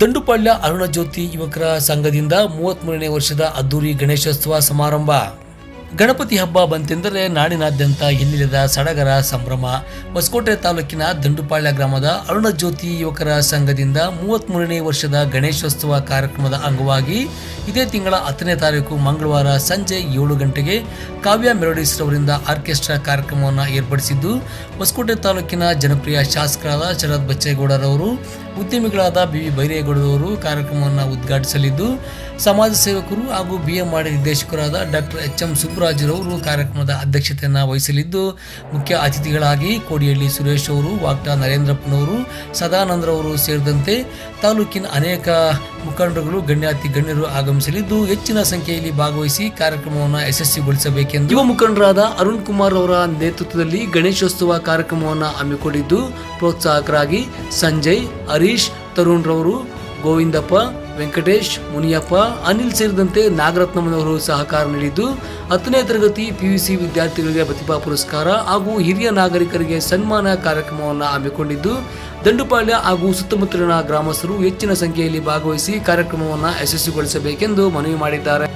ದಂಡುಪಾಳ್ಯ ಅರುಣಜ್ಯೋತಿ ಯುವಕರ ಸಂಘದಿಂದ ಮೂವತ್ಮೂರನೇ ವರ್ಷದ ಅದ್ದೂರಿ ಗಣೇಶೋತ್ಸವ ಸಮಾರಂಭ. ಗಣಪತಿ ಹಬ್ಬ ಬಂತೆಂದರೆ ನಾಡಿನಾದ್ಯಂತ ಎಲ್ಲಿಲ್ಲದ ಸಡಗರ ಸಂಭ್ರಮ. ಹೊಸಕೋಟೆ ತಾಲೂಕಿನ ದಂಡುಪಾಳ್ಯ ಗ್ರಾಮದ ಅರುಣಜ್ಯೋತಿ ಯುವಕರ ಸಂಘದಿಂದ ಮೂವತ್ಮೂರನೇ ವರ್ಷದ ಗಣೇಶೋತ್ಸವ ಕಾರ್ಯಕ್ರಮದ ಅಂಗವಾಗಿ ಇದೇ ತಿಂಗಳ ಹತ್ತನೇ ತಾರೀಕು ಮಂಗಳವಾರ ಸಂಜೆ ಏಳು ಗಂಟೆಗೆ ಕಾವ್ಯ ಮೆಲೋಡಿಸ್ ರವರಿಂದ ಆರ್ಕೆಸ್ಟ್ರಾ ಕಾರ್ಯಕ್ರಮವನ್ನು ಏರ್ಪಡಿಸಿದ್ದು, ಹೊಸಕೋಟೆ ತಾಲೂಕಿನ ಜನಪ್ರಿಯ ಶಾಸಕರಾದ ಶರತ್ ಬಚ್ಚೇಗೌಡರವರು, ಉದ್ಯಮಿಗಳಾದ ಬಿ ವಿ ಬೈರೇಗೌಡರವರು ಕಾರ್ಯಕ್ರಮವನ್ನು ಉದ್ಘಾಟಿಸಲಿದ್ದು, ಸಮಾಜ ಸೇವಕರು ಹಾಗೂ ಬಿ ಎಂ ಮಾಡಿ ನಿರ್ದೇಶಕರಾದ ಡಾಕ್ಟರ್ ಎಚ್ ಎಂ ಸುಬ್ಬರಾಜರವರು ಕಾರ್ಯಕ್ರಮದ ಅಧ್ಯಕ್ಷತೆಯನ್ನು ವಹಿಸಲಿದ್ದು, ಮುಖ್ಯ ಅತಿಥಿಗಳಾಗಿ ಕೋಡಿಹಳ್ಳಿ ಸುರೇಶ್ ಅವರು, ವಾಕ್ಟಾ ನರೇಂದ್ರಪ್ಪನವರು, ಸದಾನಂದರವರು ಸೇರಿದಂತೆ ತಾಲೂಕಿನ ಅನೇಕ ಮುಖಂಡರುಗಳು, ಗಣ್ಯಾತಿ ಗಣ್ಯರು ಆಗಮಿಸಲಿದ್ದು ಹೆಚ್ಚಿನ ಸಂಖ್ಯೆಯಲ್ಲಿ ಭಾಗವಹಿಸಿ ಕಾರ್ಯಕ್ರಮವನ್ನು ಯಶಸ್ವಿಗೊಳಿಸಬೇಕೆಂದು ಯುವ ಮುಖಂಡರಾದ ಅರುಣ್ ಕುಮಾರ್ ಅವರ ನೇತೃತ್ವದಲ್ಲಿ ಗಣೇಶೋತ್ಸವ ಕಾರ್ಯಕ್ರಮವನ್ನು ಹಮ್ಮಿಕೊಂಡಿದ್ದು, ಪ್ರೋತ್ಸಾಹಕರಾಗಿ ಸಂಜಯ್, ಹರೀಶ್ ತರುಣ್ ರವರು ಗೋವಿಂದಪ್ಪ, ವೆಂಕಟೇಶ್, ಮುನಿಯಪ್ಪ, ಅನಿಲ್ ಸೇರಿದಂತೆ ನಾಗರತ್ನಮ್ಮನವರು ಸಹಕಾರ ನೀಡಿದ್ದು, ಹತ್ತನೇ ತರಗತಿ ಪಿಯುಸಿ ವಿದ್ಯಾರ್ಥಿಗಳಿಗೆ ಪ್ರತಿಭಾ ಪುರಸ್ಕಾರ ಹಾಗೂ ಹಿರಿಯ ನಾಗರಿಕರಿಗೆ ಸನ್ಮಾನ ಕಾರ್ಯಕ್ರಮವನ್ನು ಹಮ್ಮಿಕೊಂಡಿದ್ದು ದಂಡುಪಾಳ್ಯ ಹಾಗೂ ಸುತ್ತಮುತ್ತಲಿನ ಗ್ರಾಮಸ್ಥರು ಹೆಚ್ಚಿನ ಸಂಖ್ಯೆಯಲ್ಲಿ ಭಾಗವಹಿಸಿ ಕಾರ್ಯಕ್ರಮವನ್ನು ಯಶಸ್ವಿಗೊಳಿಸಬೇಕೆಂದು ಮನವಿ ಮಾಡಿದ್ದಾರೆ.